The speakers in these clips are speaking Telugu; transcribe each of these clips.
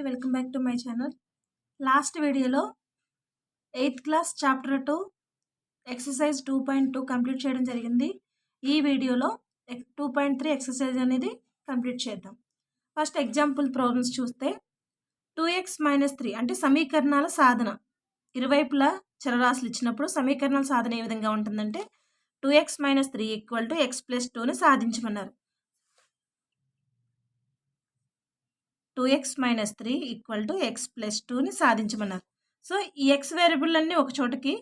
అండి. Welcome back to my channel. Last వీడియోలో eighth class chapter two exercise two point two complete చేయడం జరిగింది. ఈ వీడియోలో టూ పాయింట్ త్రీ ఎక్సర్సైజ్ అనేది కంప్లీట్ చేద్దాం. ఫస్ట్ ఎగ్జాంపుల్ ప్రాబ్లమ్స్ చూస్తే టూ ఎక్స్ మైనస్ త్రీ అంటే సమీకరణాల సాధన. ఇరువైపులా చరరాశులు ఇచ్చినప్పుడు సమీకరణాల సాధన ఏ విధంగా ఉంటుందంటే two x minus three equal to x plus టూని సాధించమన్నారు. Two x minus three equal to x plus టూని సాధించమన్నారు. సో ఈ ఎక్స్ వేరియబుల్ అన్నీ ఒక చోటకి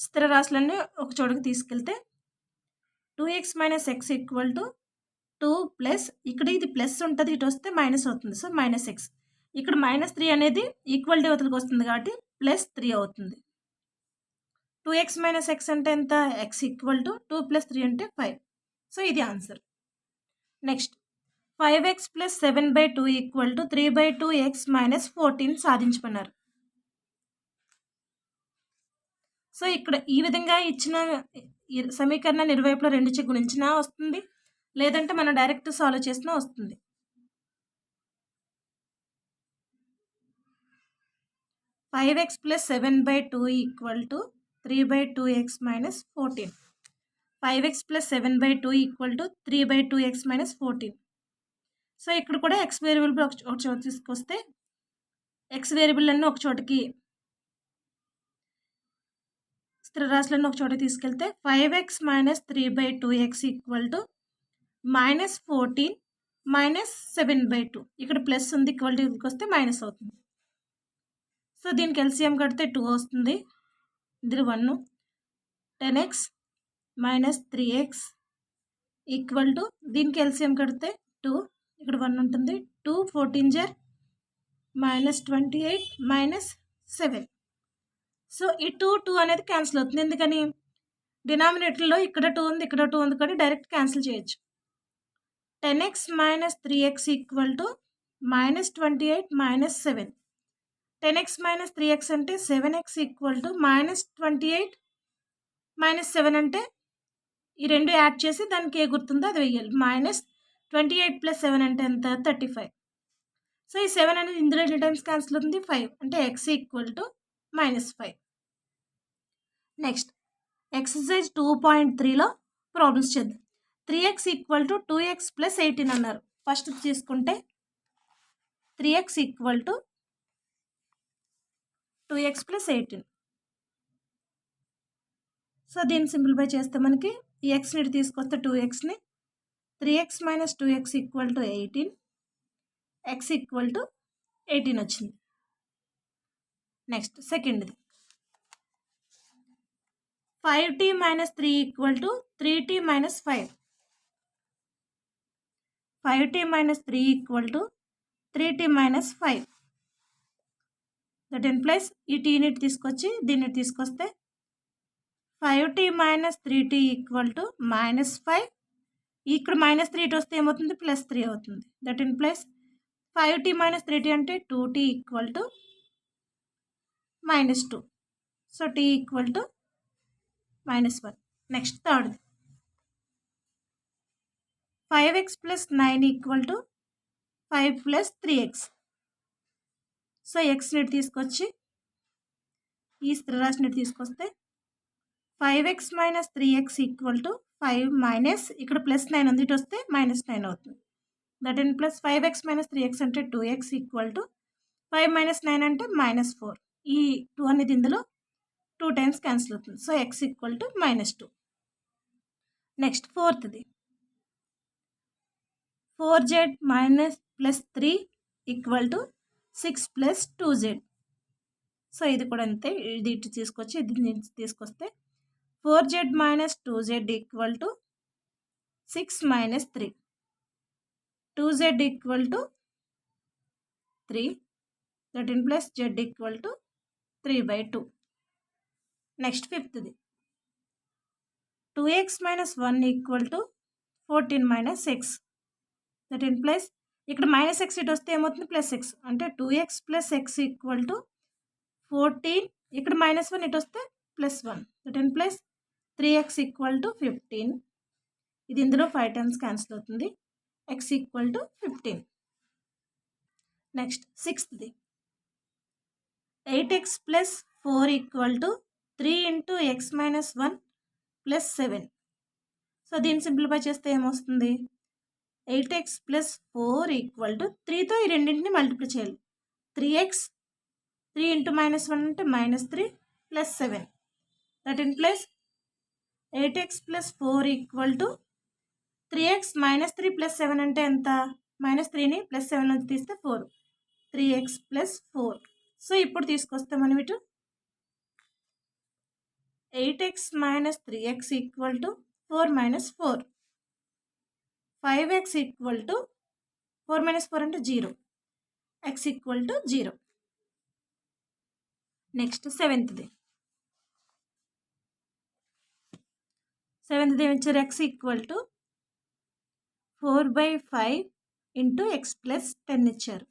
స్థిర రాశులన్నీ ఒక చోటకి తీసుకెళ్తే two x minus x equal to two plus ఇక్కడ ఇది ప్లస్ ఉంటుంది ఇటు వస్తే మైనస్ అవుతుంది. So minus x. ఇక్కడ మైనస్ త్రీ అనేది ఈక్వల్ అవతలకి వస్తుంది కాబట్టి ప్లస్ త్రీ అవుతుంది. టూ ఎక్స్ మైనస్ ఎక్స్ అంటే ఎంత? X equal to two plus three అంటే ఫైవ్. సో ఇది answer. Next. Five x plus seven by two equal to three by two x minus fourteen సాధించుకున్నారు so ఇక్కడ ఈ విధంగా ఇచ్చిన సమీకరణాన్ని ఇరువైపులో రెండుచి గుణించినా వస్తుంది లేదంటే మనం డైరెక్ట్ సాల్వ్ చేసినా వస్తుంది. Five x plus seven by two equal to three by two x minus fourteen. Five x plus seven by two equal to three by two x minus fourteen. So ఇక్కడ కూడా ఎక్స్ వేరియబుల్ ఒక ఒక చోట తీసుకొస్తే ఎక్స్ వేరియబుల్ అన్నీ ఒక చోటకి స్థిర రాశులన్నీ ఒక చోట తీసుకెళ్తే five x minus three by two x equal to minus fourteen minus seven by two ఇక్కడ ప్లస్ ఉంది ఈక్వల్ టు వస్తే మైనస్ అవుతుంది. సో దీనికి ఎల్సిఎం కడితే టూ వస్తుంది. ఇది one ten x minus three x equal to దీనికి ఎల్సిఎం కడితే టూ ఇక్కడ వన్ ఉంటుంది. Two fourteen జర్ minus twenty eight minus seven so ఈ టూ టూ అనేది క్యాన్సిల్ అవుతుంది. ఎందుకని? డినామినేటర్లో ఇక్కడ టూ ఉంది ఇక్కడ టూ ఉంది కాబట్టి డైరెక్ట్ క్యాన్సిల్ చేయొచ్చు. Ten x minus three x equal to minus twenty eight minus seven ten x minus three x అంటే seven x equal to minus twenty eight minus seven అంటే ఈ రెండు యాడ్ చేసి దానికి ఏ గుర్తుందో అది వెయ్యాలి. Minus twenty eight plus seven అంటే ఎంత? Thirty five. సో ఈ సెవెన్ అనేది ఇందులో ఎన్ని టైమ్స్ క్యాన్సిల్ అవుతుంది? ఫైవ్. అంటే x equal to minus five. Next exercise two point త్రీలో ప్రాబ్లమ్స్ చేద్దాం. Three x equal to two x plus eighteen అన్నారు. ఫస్ట్ తీసుకుంటే three x equal to two x plus eighteen. So దీన్ని సింప్లిఫై చేస్తే మనకి ఈ ఎక్స్ని తీసుకొస్తే two ఎక్స్ని three x minus two x equal to eighteen x equal to eighteen వచ్చింది. నెక్స్ట్ సెకండ్ది five t minus three equal to three t minus five five t minus three equal to three t minus five that in plus ఈ టీని తీసుకొచ్చి దీన్ని తీసుకొస్తే five t minus three t equal to minus five ఇక్కడ మైనస్ త్రీ వస్తే ఏమవుతుంది? ప్లస్ త్రీ అవుతుంది. That in plus five t minus three t అంటే two t equal to minus two so t equal to minus one next third five x plus nine equal to five plus three x so x net తీసుకొచ్చి ఈ స్థిరరాశిని తీసుకొస్తే five x minus three x equal to five minus ఇక్కడ ప్లస్ నైన్ ఉంది ఇటు వస్తే మైనస్ నైన్ అవుతుంది. That and plus five x minus three x అంటే two x equal to five minus nine అంటే మైనస్ ఫోర్. ఈ టూ అనేది ఇందులో టూ టైమ్స్ క్యాన్సిల్ అవుతుంది. So x equal to minus two. Next ఫోర్త్ది. Four z minus plus three equal to six plus two z. So ఇది కూడా అంతే. ఇది ఇటు తీసుకొచ్చి ఇది తీసుకొస్తే four z minus two z equal to six minus three. Two z equal to three. Thirteen plus z equal to three by two. Next ఫిఫ్త్ది. Two x minus one equal to fourteen minus x thirteen plus ఇక్కడ మైనస్ ఎక్స్ ఇటు వస్తే ఏమవుతుంది? ప్లస్ ఎక్స్ అంటే two x plus x equal to fourteen. ఇక్కడ మైనస్ వన్ ఇటు వస్తే plus one. Thirteen plus three x equal to fifteen ఇది ఇందులో ఫైవ్ టైమ్స్ క్యాన్సిల్ అవుతుంది. X equal to fifteen next సిక్స్త్ది eight x plus four equal to three into x minus one plus seven so దీన్ని సింప్లిఫై చేస్తే ఏమొస్తుంది? Eight x plus four equal to త్రీతో ఈ రెండింటిని మల్టిప్లై చేయాలి. Three x three into minus one అంటే minus three plus seven that in plus eight x plus four equal to three x minus three plus seven అంటే ఎంత? మైనస్ త్రీని ప్లస్ సెవెన్ నుంచి తీస్తే four. Three x plus four. So ఇప్పుడు తీసుకొస్తాం మనం ఇటు eight x minus three x equal to four minus four. Five x equal to four minus four అంటే zero. X equal to zero. Next సెవెంత్ది. Seventh ఏమి x equal to four by five into x plus ten ఇచ్చారు.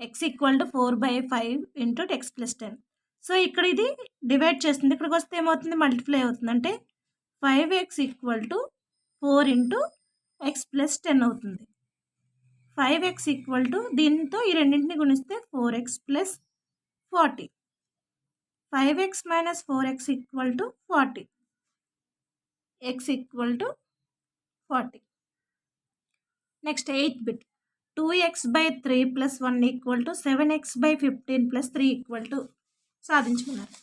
X equal to four by five into x plus ten so ఇక్కడ ఇది డివైడ్ చేస్తుంది. ఇక్కడికి వస్తే ఏమవుతుంది? మల్టిప్లై అవుతుంది. అంటే five x equal to four into x plus ten అవుతుంది. ఫైవ్ ఎక్స్ ఈక్వల్ టు దీంతో ఈ రెండింటిని గుణిస్తే four x plus forty five x minus four x equal to forty x equal to forty next eighth bit two x by three plus one equal to seven x by fifteen plus three equal to సాధించుకున్నారు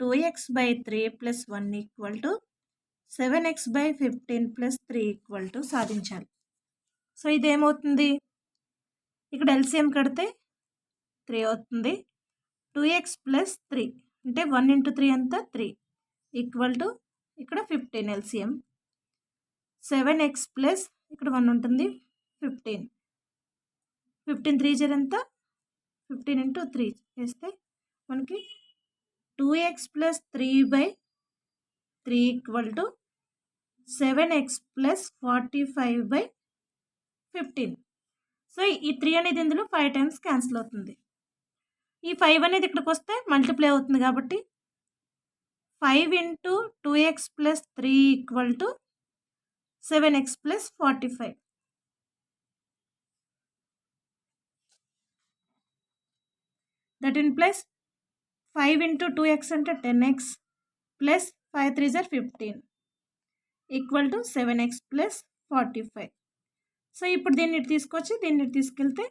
two x by three plus one equal to seven x by fifteen plus three equal to సాధించాలి. సో ఇదేమవుతుంది? ఇక్కడ ఎల్సిఎం కడితే త్రీ అవుతుంది. టూ ఎక్స్ ప్లస్ త్రీ అంటే వన్ ఇంటూ త్రీ అంతా త్రీ ఈక్వల్ టు ఇక్కడ fifteen LCM seven x plus ఇక్కడ వన్ ఉంటుంది ఫిఫ్టీన్ ఫిఫ్టీన్ త్రీ జర్ ఎంత? ఫిఫ్టీన్ ఇంటూ త్రీ చేస్తే మనకి two x plus three by three equal to seven x plus forty five by fifteen so ఈ త్రీ అనేది ఇందులో ఫైవ్ టైమ్స్ క్యాన్సిల్ అవుతుంది. ఈ ఫైవ్ అనేది ఇక్కడికి వస్తే మల్టిప్లై అవుతుంది కాబట్టి five into two x plus three equal to seven x plus forty five that in plus five into two x అంటే ten x plus five three జర్ fifteen equal to seven x plus forty five so ఇప్పుడు దీన్ని తీసుకొచ్చి దీన్ని తీసుకెళ్తే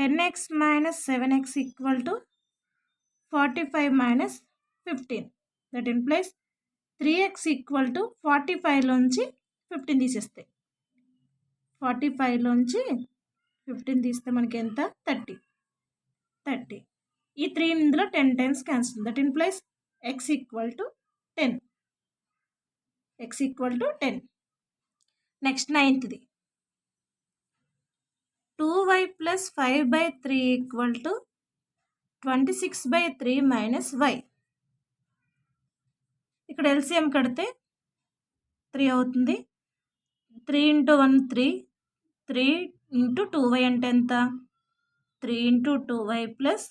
ten x minus seven x equal to forty five minus fifteen that in place three x equal to forty ఫైవ్లోంచి fifteen తీసేస్తే. ఫార్టీ ఫైవ్లోంచి ఫిఫ్టీన్ తీస్తే మనకి ఎంత? థర్టీ థర్టీ ఈ త్రీ ఇందులో ten times cancel that in place x equal to ten x equal to ten next నైన్త్ది two y plus five by three equal to twenty six by three minus y ఇక్కడ ఎల్సిఎం కడితే త్రీ అవుతుంది. Three into one three three into two y అంటే ఎంత? Three into two y plus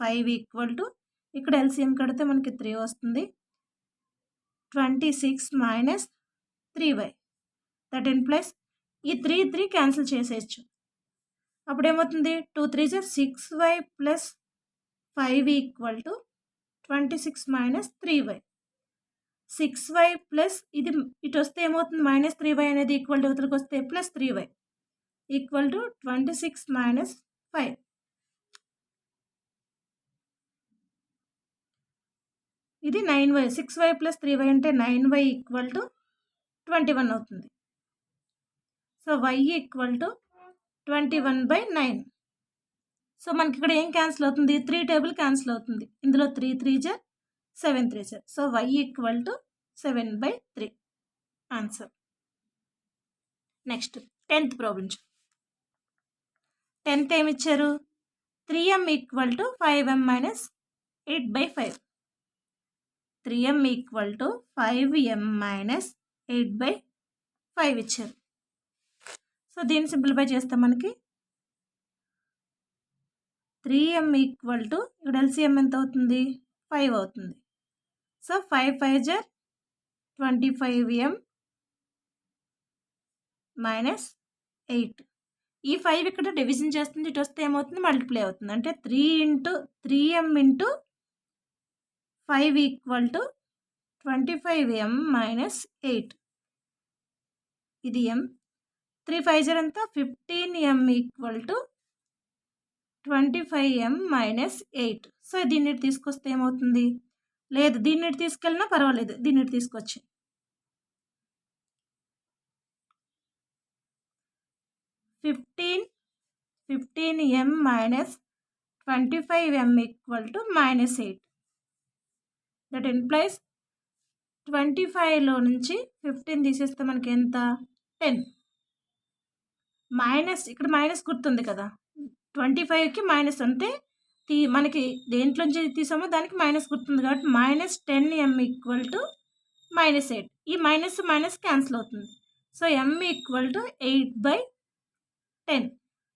five equal to ఇక్కడ ఎల్సిఎం కడితే మనకి త్రీ వస్తుంది. Twenty six minus three y that in plus ఈ త్రీ త్రీ క్యాన్సిల్ చేసేయచ్చు. అప్పుడు ఏమవుతుంది టూ త్రీ జా six y plus five equal to twenty six minus three y. Six y plus ఇది ఇటు వస్తే ఏమవుతుంది? మైనస్ త్రీ వై అనేది ఈక్వల్ టు ఇవతలకు వస్తే plus three y. Equal to twenty six minus five. ఇది nine y. Six y plus three y అంటే nine y equal to twenty one అవుతుంది. So y equal to twenty one by nine so మనకి ఇక్కడ ఏం క్యాన్సిల్ అవుతుంది? త్రీ టేబుల్ క్యాన్సిల్ అవుతుంది. ఇందులో త్రీ త్రీ జర్ seven three జర్ so y equal to seven by three answer next tenth problem tenth ఏమి ఇచ్చారు? Three m equal to five m minus eight by five three m equal to five m minus eight by five ఇచ్చారు. సో దీన్ని సింప్లిఫై చేస్తే మనకి త్రీ ఎం ఈక్వల్ టు ఇక్కడ ఎల్సిఎం ఎంత అవుతుంది ఫైవ్ అవుతుంది. So five five జర్ twenty five m minus eight. ఈ ఫైవ్ ఇక్కడ డివిజన్ చేస్తుంది ఇటు వస్తే ఏమవుతుంది? మల్టిప్లై అవుతుంది. అంటే three into three M into five equal to twenty five M minus eight. ఇది ఎం? త్రీ ఫైవ్ జీరో ఎంత? Fifteen M equal to twenty five M minus eight. So దీన్ని తీసుకొస్తే ఏమవుతుంది? లేదు దీన్ని తీసుకెళ్ళినా పర్వాలేదు దీన్ని తీసుకొచ్చి. Fifteen fifteen M minus twenty five M equal to minus eight. That employees twenty ఫైవ్లో నుంచి ఫిఫ్టీన్ తీసేస్తే మనకి ఎంత? టెన్. మైనస్ ఇక్కడ మైనస్ గుర్తుంది కదా. ట్వంటీ ఫైవ్కి మైనస్ అంటే తీ మనకి దేంట్లోంచి తీసామో దానికి మైనస్ గుర్తుంది కాబట్టి minus ten M equal to minus eight. ఈ మైనస్ మైనస్ క్యాన్సిల్ అవుతుంది. So M equal to eight by ten.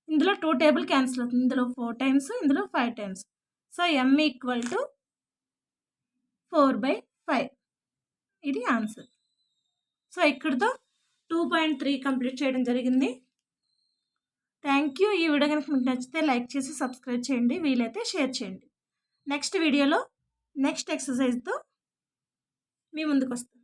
ఇందులో టూ టేబుల్ క్యాన్సిల్ అవుతుంది. ఇందులో ఫోర్ టైమ్స్ ఇందులో five times. So M equal to four by five. ఇది ఆన్సర్. సో ఇక్కడితో టూ పాయింట్ త్రీ కంప్లీట్ చేయడం జరిగింది. Thank you. ఈ వీడియో కనుక మీకు నచ్చితే లైక్ చేసి సబ్స్క్రైబ్ చేయండి. వీలైతే షేర్ చేయండి. నెక్స్ట్ వీడియోలో నెక్స్ట్ ఎక్సర్సైజ్తో మీ ముందుకు వస్తాను